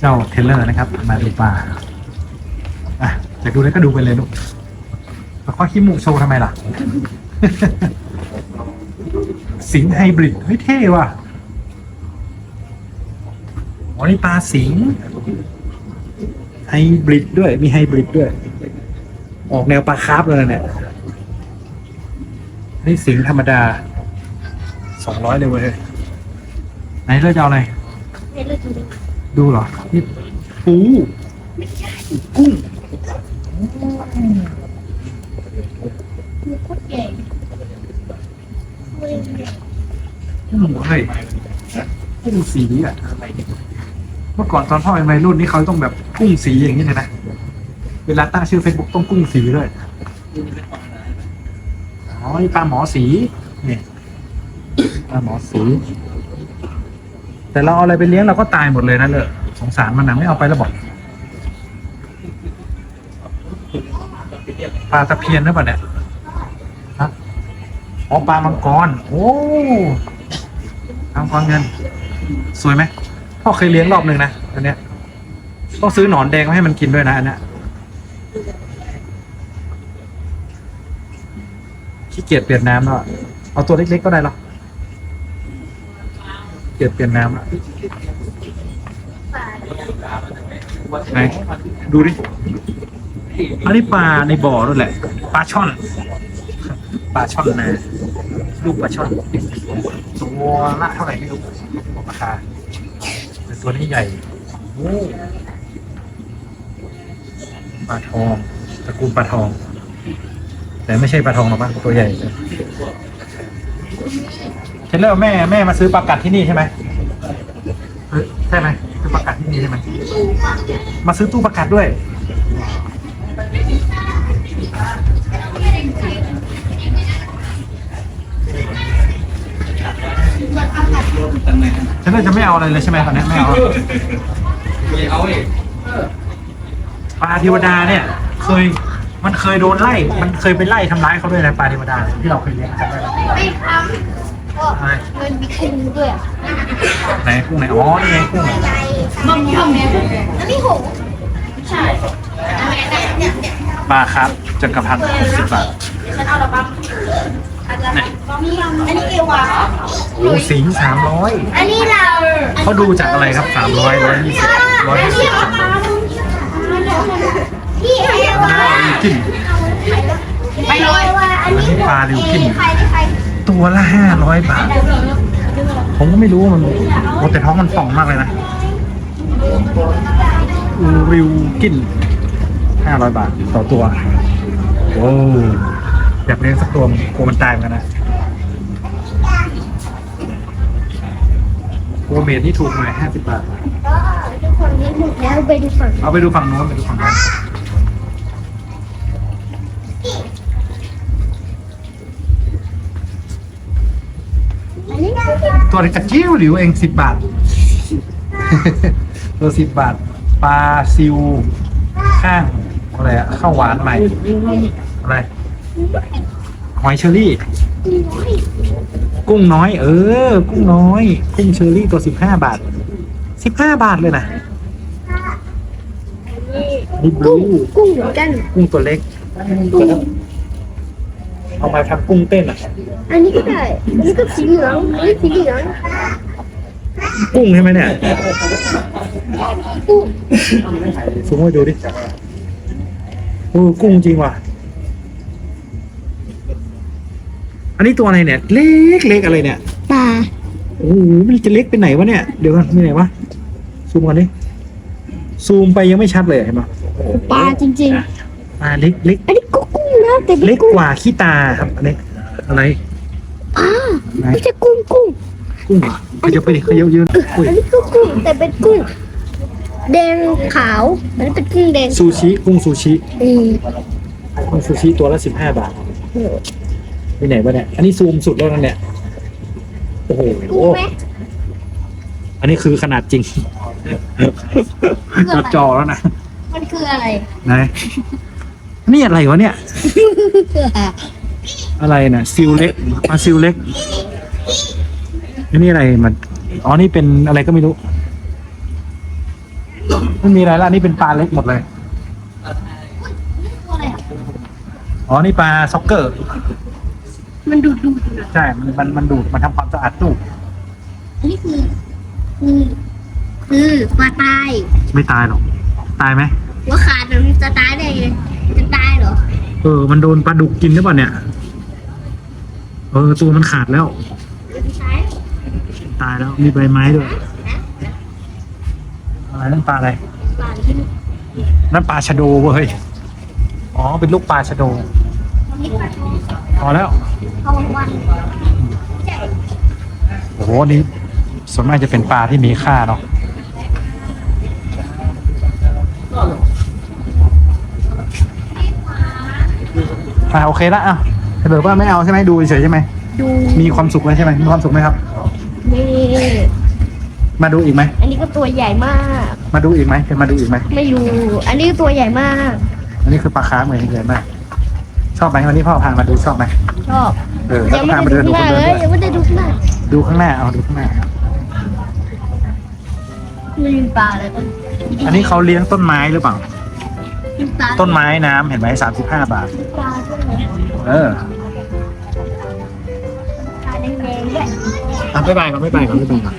เจ้าเทเลอร์นะครับมาดูปลาอะอยากดูแล้วก็ดูไปเลยลูกแล้วก็ขี้มูกโชว์ทำไมล่ะ สิงไฮบริดเฮ้ยเท่ว่ะอ๋อนี่ปลาสิงไฮบริดด้วยมีไฮบริดด้วย ออกแนวปลาคาร์ฟเลยนะเนี่ยนี่สิงธรรมดาสองร้อยเลยเว้ยไหนเราจะเอาอะไรเห็นเลยจริ ดูเหรอนี่ปูกุ้งๆมีโคตรใหญ่เว้ยกุ้งเฮ้ยกุ้งสีอะเมื่อก่อนตอนพ่อเป็นวัยรุ่นนี่เขาต้องแบบกุ้งสีอย่างนี้เลยนะเวลาตั้งชื่อเฟซบุ๊กต้องกุ้งสีด้วยอ๋อนี่ปลาหมอสีเนี่ยปลาหมอสี แต่เราเอาอะไรไปเลี้ยงเราก็ตายหมดเลยนะเลยสงสารมันนะไม่เอาไปแล้วบอกปลาตะเพียนหรือเปล่าเนี่ยฮะอ๋อปลามังกร โอ้ปลามังกรเงิน สวยไหมพ่อเคยเลี้ยงรอบหนึ่งนะอันเนี้ยต้องซื้อหนอนแดงมาให้มันกินด้วยนะอันเนี้ยขี้เกียจเปลี่ยนน้ำแล้วอะเอาตัวเล็กๆก็ได้หรอ เกียจเปลี่ยนน้ำแล้วไหนดูดิ อันนี้ปลาในบ่อนั่นแหละ ปลาช่อน ปลาช่อนนาลูกปลาช่อนตัวละเท่าไหร่ไม่รู้บอกราคาแต่ตัวนี้ใหญ่โอ้ปลาทองตระกูลปลาทอง แต่ไม่ใช่ปลาทองหรอกมั้งตัวใหญ่ เทเลอร์แม่แม่มาซื้อปลากัดที่นี่ใช่ไหมเอ้ยใช่ไหมซื้อปลากัดที่นี่ใช่ไหมมาซื้อตู้ปลากัดด้วยฉันเลยจะไม่เอาอะไรเลยใช่ไหมตอนนี้ไม่เอาไม่เอาเอปลาเทวดาเนี่ย เคยมันเคยโดนไล่ มันเคยไปไล่ทำร้ายเขาด้วยนะปลาเทวดาที่เราเคยเลี้ยงจำได้ไหม ไม่ทำ ก็อะไรมันมีกุ้งด้วยอะไหนกุ้งไหนอ๋อนี่ไงกุ้งมันมีทำเนี่ยอันนี้หงใช่เนี่ยเนี่ยปลาครับจักรพันธ์หกสิบบาทฉันเอาละปั๊มอันนี้อันนี้เอวาโอ้สิงสามร้อยอันนี้เราเขาดูจากอะไรครับสามร้อยร้อยยี่สิบร้อยห้าสิบสามร้อยพี่เอวาริวกินไปเลยอันนี้ปลาริวกินใครใคร ตัวละห้าร้อยบาท ผมก็ไม่รู้ว่ามันโอ้แต่ท้องมันป่องมากเลยนะริวกินห้าร้อยบาทต่อตัวโอ้อยากเลี้ยงสักตัวกลัวมันตายเหมือนกันนะโกเมดนี่ถูกหน่อยห้าสิบบาททุกคนนี้หมดแล้วไปดูฝั่งเอาไปดูฝั่งโน้นไปดูฝั่งโน้นอัน ตัวเล็กกระจิ้วหลิวเองสิบบาท ตัวสิบบาท ปลาซิว ข้างอะไรอะข้าวหวานใหม่ อะไร หอยเชอรี่ กุ้งน้อย เออ กุ้งน้อย กุ้งเชอรี่ตัวสิบห้าบาทสิบห้าบาทเลยนะนี่บลูกุ้งเหมือนกัน กุ้งตัวเล็ก เอามาทำกุ้งเต้นอะ อันนี้ก็ได้อันนี้ก็สีเหลืองอันนี้สีเหลืองกุ้งใช่ไหมเนี่ยกุ้งซูมให้ดูดิโอ้กุ้งจริงว่ะ อันนี้ตัวอะไรเนี่ย เล็กเล็กอะไรเนี่ย ปลา โอ้โห มันจะเล็กไปไหนวะเนี่ย เดี๋ยวก่อนมีไหนวะ ซูมก่อนดิ ซูมไปยังไม่ชัดเลยเห็นปะปลาจริงอ่าเล็กเล็กๆอันนี้ก็กุ้ง นะแต่เป็นเล็กกุ้งกว่าขี้ตาครับอันนี้อะไรปลาไหนไม่ใช่กุ้งกุ้งกุ้งเหรอเขาจะไปดิเขาเยอะยืนอุ้ยอันนี้ก็กุ้งแต่เป็นกุ้งแดงขาวอันนี้เป็นกุ้งแดงซูชิกุ้งซูชิอืมกุ้งซูชิตัวละสิบห้าบาทไปไหนวะเนี่ยอันนี้ซูมสุดแล้วนั่นเนี่ยโอ้โหกุ้งไหมอันนี้คือขนาดจริงคืออะไรจอจอแล้วนะมันคืออะไร ไหน นี่อะไรวะเนี่ย อะไรนะซิลเล็กมาซิลเล็กอันนี่อะไรมันอ๋อนี่เป็นอะไรก็ไม่รู้ไม่มีอะไรละอันนี่เป็นปลาเล็กหมดเลยตัวอะไรอะอ๋อนี่ปลาซ็อกเกอร์ มันดูดดูดนะใช่ มันมันมันดูดมันทำความสะอาดตู้อันนี้คือคือคือปลาตาย ไม่ตายหรอก ตายไหมหัวขาดมันจะตายได้ไง จะตายเหรอ เออ มันโดนปลาดุกกินหรือเปล่าเนี่ย เออ ตัวมันขาดแล้วไม่ใช่ตายแล้ว มีใบไม้ด้วยอะไรนั่นปลาอะไร ปลาที่นั่นปลาชะโดเว้ย อ๋อ เป็นลูกปลาชะโด นี่ปลาทองพอแล้วทองวันใช่โอ้โหอันนี้ส่วนมากจะเป็นปลาที่มีค่าเนาะ อ่าโอเคละอะถ้าเกิดว่าไม่เอาใช่ไหมดูเฉยๆใช่ไหมดูมีความสุขเลยใช่ไหมมีความสุขไหมครับ นี่มาดูอีกไหมอันนี้ก็ตัวใหญ่มาก มาดูอีกไหมจะมาดูอีกไหมไม่รู้ อันนี้ก็ตัวใหญ่มาก อันนี้คือปลาคาร์ฟเหมือนเดิมมากชอบไหมวันนี้พ่อพามาดูชอบไหมชอบเออยังไม่พาได้มาเดินดูดูข้างหคนน้าเดินเลยด้วยยังไม่ได้ดูข้างหน้าดูข้างหน้าเอาดูข้างหน้ามันมีปลาอะไรบ้างอันนี้เขาเลี้ยงต้นไม้หรือเปล่ามีปลา ต้นไม้น้ำเห็นไหมสามสิบห้าบาทปลาด้วยเหรอเออปลาแดงๆด้วยอะบ๊ายบายก่อนบ๊ายบายก่อนบ๊ายบายก่อน